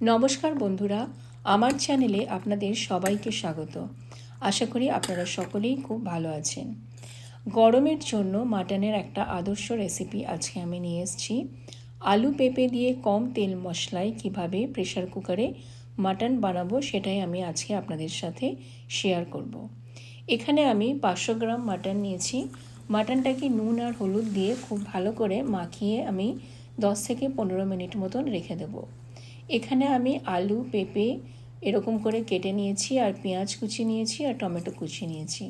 নমস্কার বন্ধুরা, আমার চ্যানেলে আপনাদের সবাইকে স্বাগত। আশা করি আপনারা সকলেই খুব ভালো আছেন। গরমের জন্য মাটনের একটা আদর্শ রেসিপি আজকে আমি নিয়ে এসেছি। আলু পেঁপে দিয়ে কম তেল মশলায় কীভাবে প্রেশার কুকারে মাটন বানাবো সেটাই আমি আজকে আপনাদের সাথে শেয়ার করব। এখানে আমি পাঁচশো গ্রাম মাটন নিয়েছি। মাটনটাকে নুন আর হলুদ দিয়ে খুব ভালো করে মাখিয়ে আমি দশ থেকে পনেরো মিনিট মতন রেখে দেবো। এখানে আমি আলু, পেঁপে এরকম করে কেটে নিয়েছি, আর পেঁয়াজ কুচি নিয়েছি, আর টমেটো কুচি নিয়েছি।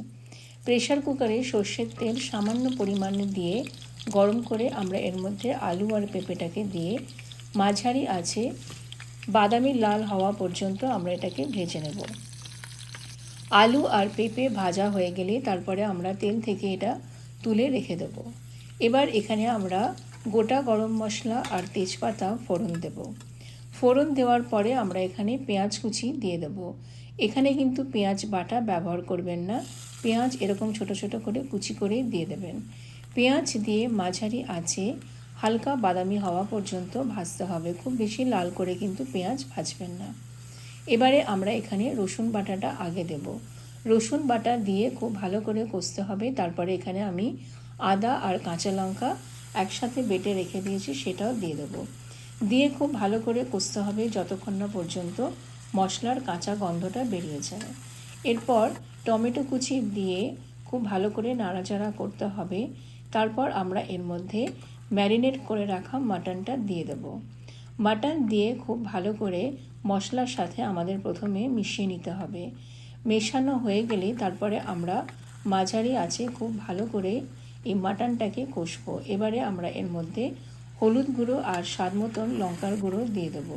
প্রেশার কুকারে সর্ষের তেল সামান্য পরিমাণে দিয়ে গরম করে আমরা এর মধ্যে আলু আর পেঁপেটাকে দিয়ে মাঝারি আছে বাদামি লাল হওয়া পর্যন্ত আমরা এটাকে ভেজে নেব। আলু আর পেঁপে ভাজা হয়ে গেলে তারপরে আমরা তেল থেকে এটা তুলে রেখে দেব। এবার এখানে আমরা গোটা গরম মশলা আর তেজপাতা ফোড়ন দেবো। ফোড়ন দেওয়ার পরে আমরা এখানে পেঁয়াজ কুচি দিয়ে দেব। এখানে কিন্তু পেঁয়াজ বাটা ব্যবহার করবেন না। পেঁয়াজ এরকম ছোট ছোট করে কুচি করে দিয়ে দেবেন। পেঁয়াজ দিয়ে মাঝারি আছে হালকা বাদামি হওয়া পর্যন্ত ভাজতে হবে। খুব বেশি লাল করে কিন্তু পেঁয়াজ ভাজবেন না। এবারে আমরা এখানে রসুন বাটাটা আগে দেব। রসুন বাটা দিয়ে খুব ভালো করে কষতে হবে। তারপরে এখানে আমি আদা আর কাঁচা লঙ্কা একসাথে বেটে রেখে দিয়েছি, সেটাও দিয়ে দেবো। দিয়ে খুব ভালো করে কষতে হবে যতক্ষণ না পর্যন্ত মশলার কাঁচা গন্ধটা বেরিয়ে যায়। এরপর টমেটো কুচি দিয়ে খুব ভালো করে নাড়াচাড়া করতে হবে। তারপর আমরা এর মধ্যে ম্যারিনেট করে রাখা মাটনটা দিয়ে দেব। মাটন দিয়ে খুব ভালো করে মশলার সাথে আমাদের প্রথমে মিশিয়ে নিতে হবে। মেশানো হয়ে গেলে তারপরে আমরা মাঝারি আছে খুব ভালো করে এই মাটনটাকে কষবো। এবারে আমরা এর মধ্যে হলুদ গুঁড়ো আর স্বাদ মতন লঙ্কার গুঁড়ো দিয়ে দেবো।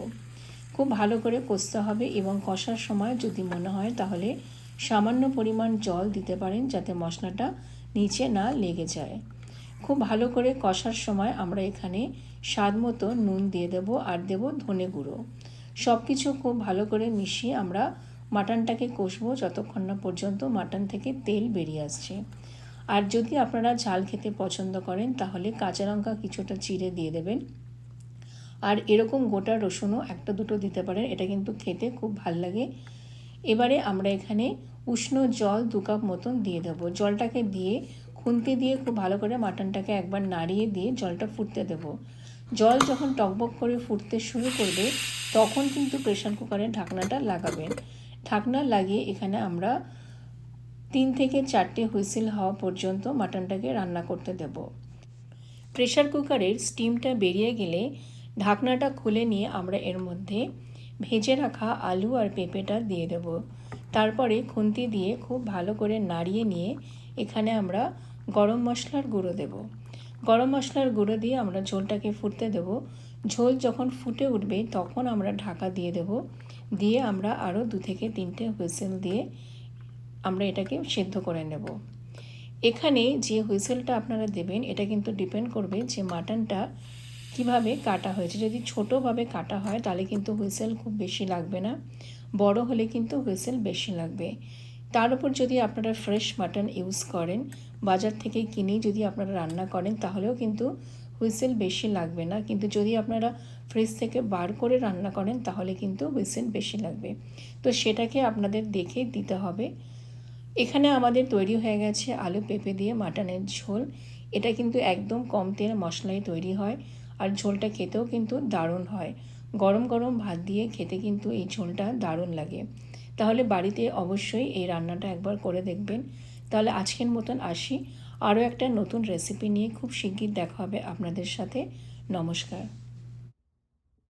খুব ভালো করে কষতে হবে এবং কষার সময় যদি মনে হয় তাহলে সামান্য পরিমাণ জল দিতে পারেন যাতে মশলাটা নিচে না লেগে যায়। খুব ভালো করে কষার সময় আমরা এখানে স্বাদ মতো নুন দিয়ে দেবো আর দেব ধনে গুঁড়ো। সব কিছু খুব ভালো করে মিশিয়ে আমরা মাটনটাকে কষবো যতক্ষণ না পর্যন্ত মাটন থেকে তেল বেরিয়ে আসছে। আর যদি আপনারা ঝাল খেতে পছন্দ করেন, তাহলে কাঁচা লঙ্কা কিছুটা চিড়ে দিয়ে দেবেন। আর এরকম গোটা রসুনও একটা দুটো দিতে পারেন, এটা কিন্তু খেতে খুব ভালো লাগে। এবারে আমরা এখানে উষ্ণ জল দু কাপ মতন দিয়ে দেবো। জলটাকে দিয়ে, খুন্তি দিয়ে খুব ভালো করে মাটনটাকে একবার নাড়িয়ে দিয়ে জলটা ফুটতে দেব। জল যখন টকবক করে ফুটতে শুরু করবে, তখন কিন্তু প্রেশার কুকারের ঢাকনাটা লাগাবেন। ঢাকনা লাগিয়ে এখানে আমরা তিন থেকে চারটে হুইসেল হওয়া পর্যন্ত মাটনটাকে রান্না করতে দেব। প্রেশার কুকারের স্টিমটা বেরিয়ে গেলে ঢাকনাটা খুলে নিয়ে আমরা এর মধ্যে ভেজে রাখা আলু আর পেঁপেটা দিয়ে দেব। তারপরে খুন্তি দিয়ে খুব ভালো করে নাড়িয়ে নিয়ে এখানে আমরা গরম মশলার গুঁড়ো দেব। গরম মশলার গুঁড়ো দিয়ে আমরা ঝোলটাকে ফুটতে দেব। ঝোল যখন ফুটে উঠবে তখন আমরা ঢাকা দিয়ে দেব। দিয়ে আমরা আরও দু থেকে তিনটে হুইসেল দিয়ে আমরা এটাকে সেদ্ধ করে নেব। এখানে যে হুইসেলটা আপনারা দেবেন, এটা কিন্তু ডিপেন্ড করবে যে মাটনটা কীভাবে কাটা হয়েছে। যদি ছোটোভাবে কাটা হয়, তাহলে কিন্তু হুইসেল খুব বেশি লাগবে না। বড় হলে কিন্তু হুইসেল বেশি লাগবে। তার উপর যদি আপনারা ফ্রেশ মাটন ইউজ করেন, বাজার থেকে কিনে যদি আপনারা রান্না করেন, তাহলেও কিন্তু হুইসেল বেশি লাগবে না। কিন্তু যদি আপনারা ফ্রিজ থেকে বার করে রান্না করেন, তাহলে কিন্তু হুইসেল বেশি লাগবে। তো সেটাকে আপনাদের দেখে দিতে হবে। এখানে আমাদের তৈরি হয়ে গেছে আলু পেঁপে দিয়ে মাটনের ঝোল। এটা কিন্তু একদম কম তেল মশলায় তৈরি হয় আর ঝোলটা খেতেও কিন্তু দারুণ হয়। গরম গরম ভাত দিয়ে খেতে কিন্তু এই ঝোলটা দারুণ লাগে। তাহলে বাড়িতে অবশ্যই এই রান্নাটা একবার করে দেখবেন। তাহলে আজকের মতন আসি। আরও একটা নতুন রেসিপি নিয়ে খুব শিগগির দেখা হবে আপনাদের সাথে। নমস্কার।